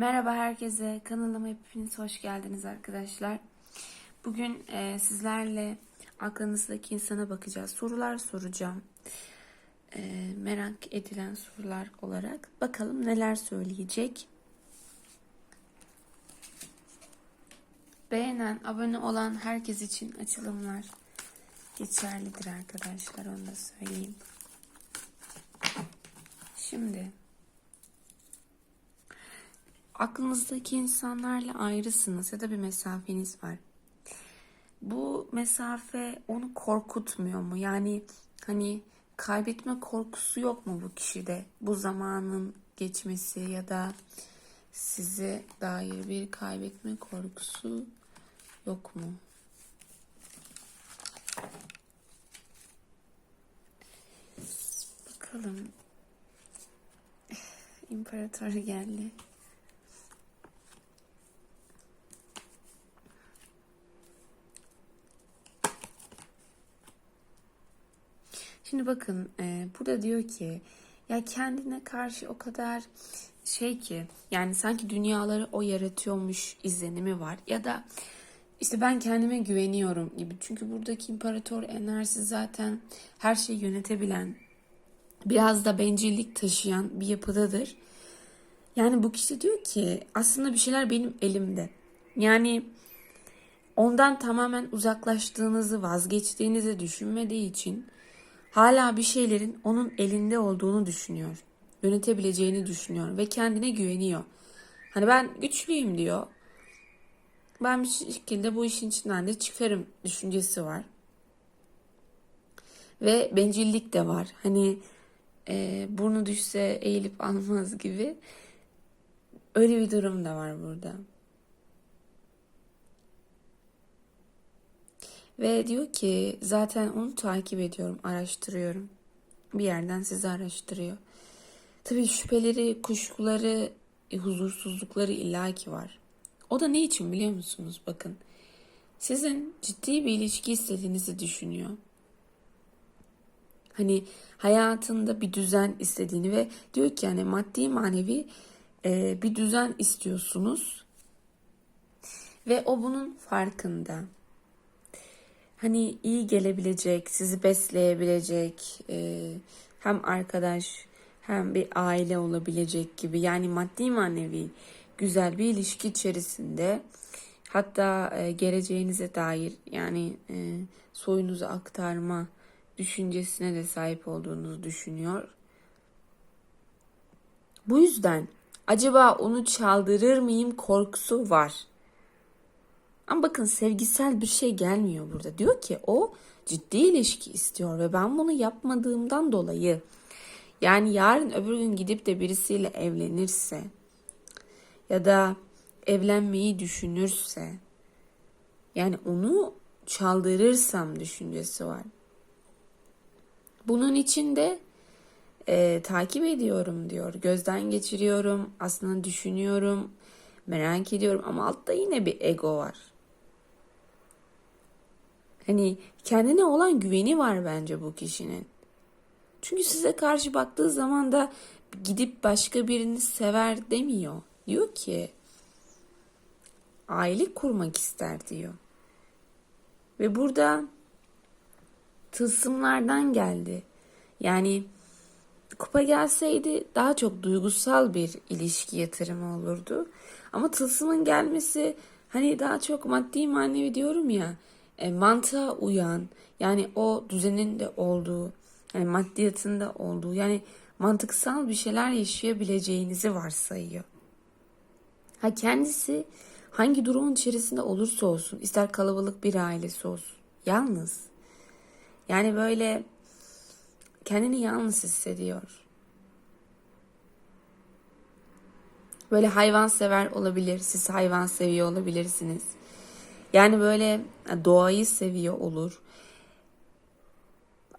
Merhaba herkese, kanalıma hepiniz hoş geldiniz arkadaşlar. Bugün e, sizlerle aklınızdaki insana bakacağız. Sorular soracağım. E, merak edilen sorular olarak. Bakalım neler söyleyecek. Beğenen, abone olan herkes için açılımlar geçerlidir arkadaşlar. Onu da söyleyeyim. Şimdi aklınızdaki insanlarla ayrısınız ya da bir mesafeniz var. Bu mesafe onu korkutmuyor mu? Yani hani kaybetme korkusu yok mu bu kişide? Bu zamanın geçmesi ya da size dair bir kaybetme korkusu yok mu? Bakalım. İmparator geldi. Şimdi bakın e, burada diyor ki ya kendine karşı o kadar şey ki yani sanki dünyaları o yaratıyormuş izlenimi var ya da işte ben kendime güveniyorum gibi. Çünkü buradaki imparator enerjisi zaten her şeyi yönetebilen biraz da bencillik taşıyan bir yapıdadır. Yani bu kişi diyor ki aslında bir şeyler benim elimde. Yani ondan tamamen uzaklaştığınızı, vazgeçtiğinizi düşünmediği için hala bir şeylerin onun elinde olduğunu düşünüyor. Yönetebileceğini düşünüyor ve kendine güveniyor. Hani ben güçlüyüm diyor. Ben bir şekilde bu işin içinden de çıkarım düşüncesi var. Ve bencillik de var. Hani e, burnu düşse eğilip almaz gibi. Öyle bir durum da var burada. Ve diyor ki zaten onu takip ediyorum, araştırıyorum. Bir yerden sizi araştırıyor. Tabii şüpheleri, kuşkuları, e, huzursuzlukları illaki var. O da ne için biliyor musunuz? Bakın. Sizin ciddi bir ilişki istediğinizi düşünüyor. Hani hayatında bir düzen istediğini ve diyor ki yani maddi manevi e, bir düzen istiyorsunuz. Ve o bunun farkında hani iyi gelebilecek, sizi besleyebilecek, e, hem arkadaş hem bir aile olabilecek gibi yani maddi manevi güzel bir ilişki içerisinde hatta e, geleceğinize dair yani e, soyunuzu aktarma düşüncesine de sahip olduğunuzu düşünüyor. Bu yüzden acaba onu çaldırır mıyım korkusu var. Ama bakın sevgisel bir şey gelmiyor burada. Diyor ki o ciddi ilişki istiyor ve ben bunu yapmadığımdan dolayı yani yarın öbür gün gidip de birisiyle evlenirse ya da evlenmeyi düşünürse yani onu çaldırırsam düşüncesi var. Bunun için de e, takip ediyorum diyor. Gözden geçiriyorum. Aslında düşünüyorum. Merak ediyorum ama altta yine bir ego var. Hani kendine olan güveni var bence bu kişinin. Çünkü size karşı baktığı zaman da gidip başka birini sever demiyor. Diyor ki aile kurmak ister diyor. Ve burada tılsımlardan geldi. Yani kupa gelseydi daha çok duygusal bir ilişki yatırımı olurdu. Ama tılsımın gelmesi hani daha çok maddi manevi diyorum ya e, mantığa uyan yani o düzenin de olduğu yani maddiyatında olduğu yani mantıksal bir şeyler yaşayabileceğinizi varsayıyor. Ha kendisi hangi durumun içerisinde olursa olsun ister kalabalık bir ailesi olsun yalnız yani böyle kendini yalnız hissediyor. Böyle hayvan sever olabilir. Siz hayvan seviyor olabilirsiniz. Yani böyle doğayı seviyor olur.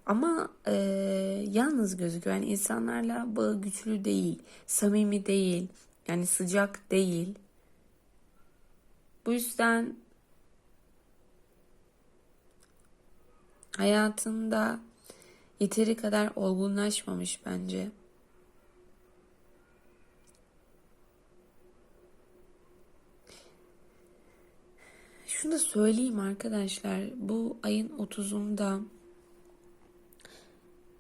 Ama e, yalnız gözüküyor. Yani insanlarla bağı güçlü değil, samimi değil, yani sıcak değil. Bu yüzden hayatında yeteri kadar olgunlaşmamış bence. Şunu söyleyeyim arkadaşlar. Bu ayın 30'unda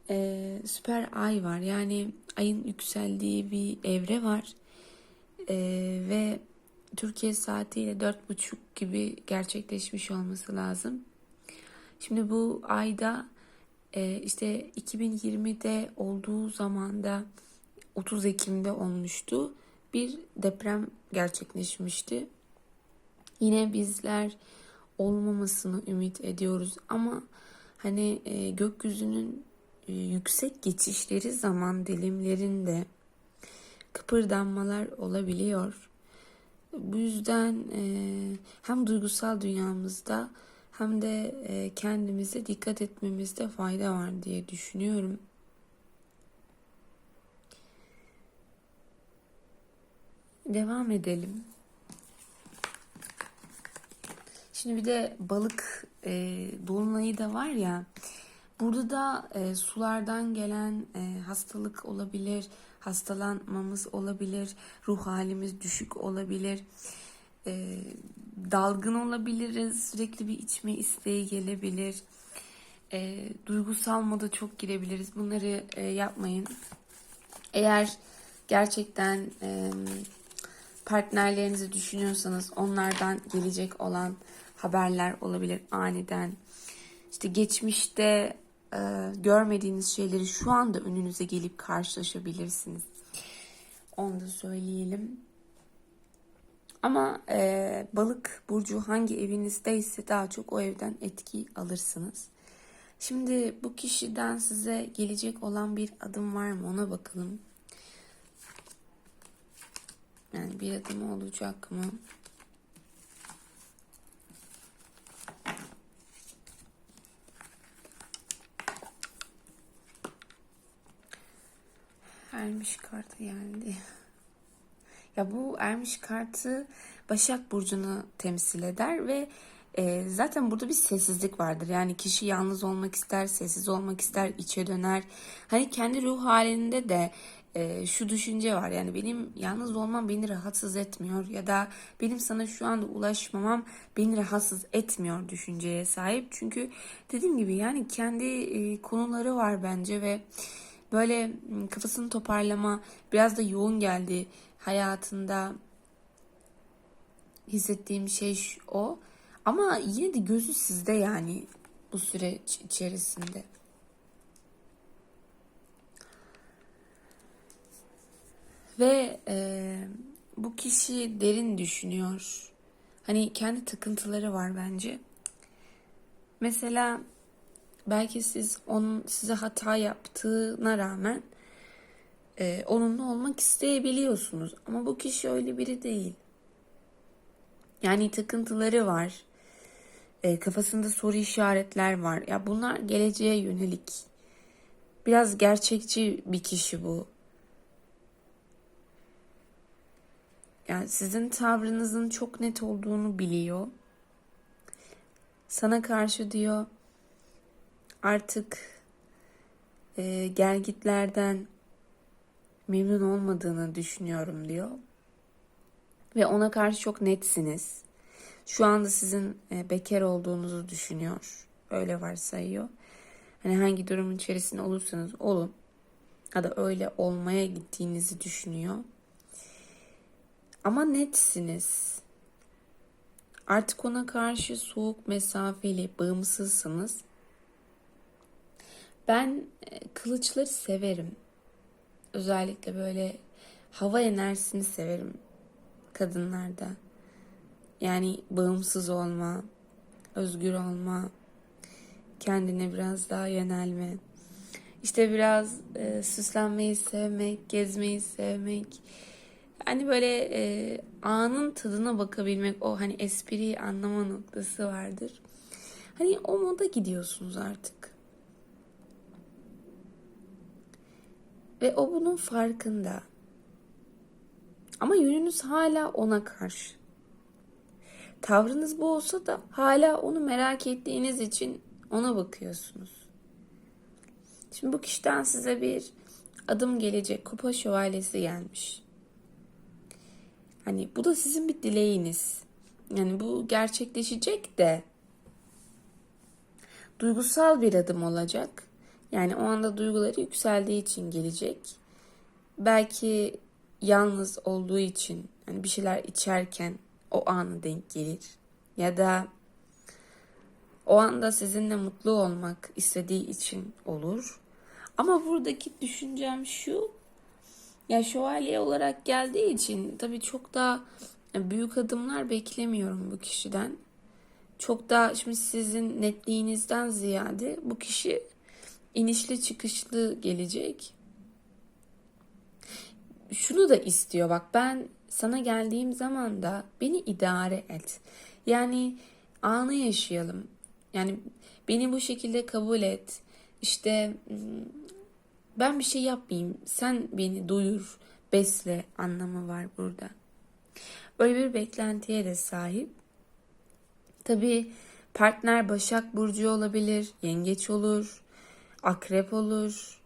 e, süper ay var. Yani ayın yükseldiği bir evre var. E, ve Türkiye saatiyle dört buçuk gibi gerçekleşmiş olması lazım. Şimdi bu ayda e, işte 2020'de olduğu zamanda 30 Ekim'de olmuştu. Bir deprem gerçekleşmişti. Yine bizler olmamasını ümit ediyoruz ama hani e, gökyüzünün e, yüksek geçişleri zaman dilimlerinde kıpırdanmalar olabiliyor. Bu yüzden e, hem duygusal dünyamızda hem de e, kendimize dikkat etmemizde fayda var diye düşünüyorum. Devam edelim. Şimdi bir de balık e, dolunayı da var ya. Burada da e, sulardan gelen e, hastalık olabilir, hastalanmamız olabilir, ruh halimiz düşük olabilir, e, dalgın olabiliriz, sürekli bir içme isteği gelebilir, e, duygusal moda çok girebiliriz. Bunları e, yapmayın. Eğer gerçekten e, partnerlerinizi düşünüyorsanız onlardan gelecek olan haberler olabilir aniden. İşte geçmişte e, görmediğiniz şeyleri şu anda önünüze gelip karşılaşabilirsiniz. Onu da söyleyelim. Ama e, balık burcu hangi evinizdeyse daha çok o evden etki alırsınız. Şimdi bu kişiden size gelecek olan bir adım var mı ona bakalım. Yani bir adım olacak mı? Ermiş kartı geldi. Ya bu ermiş kartı Başak Burcu'nu temsil eder ve e, zaten burada bir sessizlik vardır. Yani kişi yalnız olmak ister, sessiz olmak ister, içe döner. Hani kendi ruh halinde de e, şu düşünce var. Yani benim yalnız olmam beni rahatsız etmiyor ya da benim sana şu anda ulaşmamam beni rahatsız etmiyor düşünceye sahip. Çünkü dediğim gibi yani kendi e, konuları var bence ve böyle kafasını toparlama biraz da yoğun geldi hayatında hissettiğim şey o. Ama yine de gözü sizde yani bu süreç içerisinde. Ve e, bu kişi derin düşünüyor. Hani kendi takıntıları var bence. Mesela belki siz onun size hata yaptığına rağmen e, onunla olmak isteyebiliyorsunuz. Ama bu kişi öyle biri değil. Yani takıntıları var. E, kafasında soru işaretler var. Ya bunlar geleceğe yönelik. Biraz gerçekçi bir kişi bu. Yani sizin tavrınızın çok net olduğunu biliyor. Sana karşı diyor artık e, gelgitlerden memnun olmadığını düşünüyorum diyor. Ve ona karşı çok netsiniz. Şu anda sizin e, bekar olduğunuzu düşünüyor. Öyle varsayıyor. Hani hangi durumun içerisinde olursanız olun. Ya da öyle olmaya gittiğinizi düşünüyor. Ama netsiniz. Artık ona karşı soğuk mesafeli, bağımsızsınız. Ben e, kılıçları severim. Özellikle böyle hava enerjisini severim kadınlarda. Yani bağımsız olma, özgür olma, kendine biraz daha yönelme. İşte biraz e, süslenmeyi sevmek, gezmeyi sevmek. Yani böyle e, anın tadına bakabilmek, o hani espriyi anlama noktası vardır. Hani o moda gidiyorsunuz artık. Ve o bunun farkında. Ama yönünüz hala ona karşı. Tavrınız bu olsa da hala onu merak ettiğiniz için ona bakıyorsunuz. Şimdi bu kişiden size bir adım gelecek. Kupa şövalyesi gelmiş. Hani bu da sizin bir dileğiniz. Yani bu gerçekleşecek de duygusal bir adım olacak. Yani o anda duyguları yükseldiği için gelecek. Belki yalnız olduğu için hani bir şeyler içerken o anı denk gelir. Ya da o anda sizinle mutlu olmak istediği için olur. Ama buradaki düşüncem şu. Ya şövalye olarak geldiği için tabii çok da büyük adımlar beklemiyorum bu kişiden. Çok da şimdi sizin netliğinizden ziyade bu kişi inişli çıkışlı gelecek. Şunu da istiyor bak ben sana geldiğim zaman da beni idare et. Yani anı yaşayalım. Yani beni bu şekilde kabul et. İşte ben bir şey yapmayayım. Sen beni doyur, besle anlamı var burada. Böyle bir beklentiye de sahip. Tabii partner Başak Burcu olabilir, Yengeç olur, Akrep olur,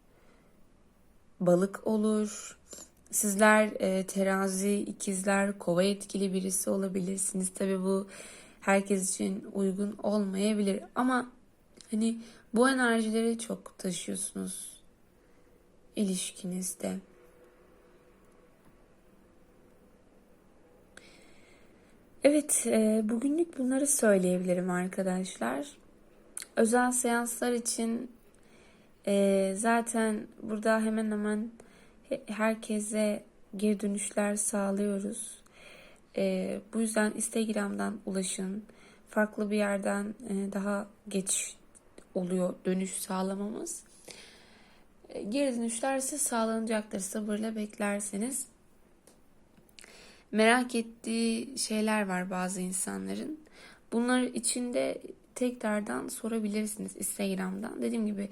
Balık olur. Sizler e, terazi, ikizler, kova etkili birisi olabilirsiniz. Tabii bu herkes için uygun olmayabilir ama hani bu enerjileri çok taşıyorsunuz ilişkinizde. Evet, e, bugünlük bunları söyleyebilirim arkadaşlar. Özel seanslar için e, zaten burada hemen hemen herkese geri dönüşler sağlıyoruz. E, bu yüzden Instagram'dan ulaşın. Farklı bir yerden e, daha geç oluyor dönüş sağlamamız. E, geri dönüşler ise sağlanacaktır. Sabırla beklerseniz. Merak ettiği şeyler var bazı insanların. Bunlar içinde tekrardan sorabilirsiniz Instagram'dan. Dediğim gibi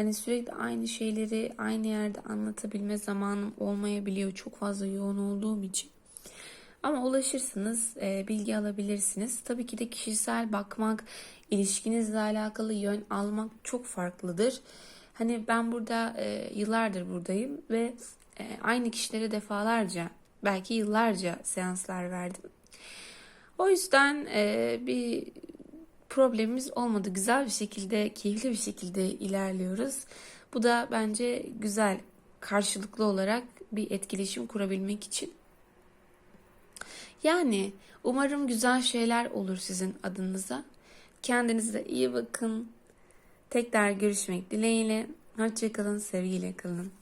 hani sürekli aynı şeyleri aynı yerde anlatabilme zamanım olmayabiliyor. Çok fazla yoğun olduğum için. Ama ulaşırsınız, e, bilgi alabilirsiniz. Tabii ki de kişisel bakmak, ilişkinizle alakalı yön almak çok farklıdır. Hani ben burada e, yıllardır buradayım ve e, aynı kişilere defalarca, belki yıllarca seanslar verdim. O yüzden bir problemimiz olmadı. Güzel bir şekilde, keyifli bir şekilde ilerliyoruz. Bu da bence güzel, karşılıklı olarak bir etkileşim kurabilmek için. Yani umarım güzel şeyler olur sizin adınıza. Kendinize iyi bakın. Tekrar görüşmek dileğiyle. Hoşçakalın, sevgiyle kalın.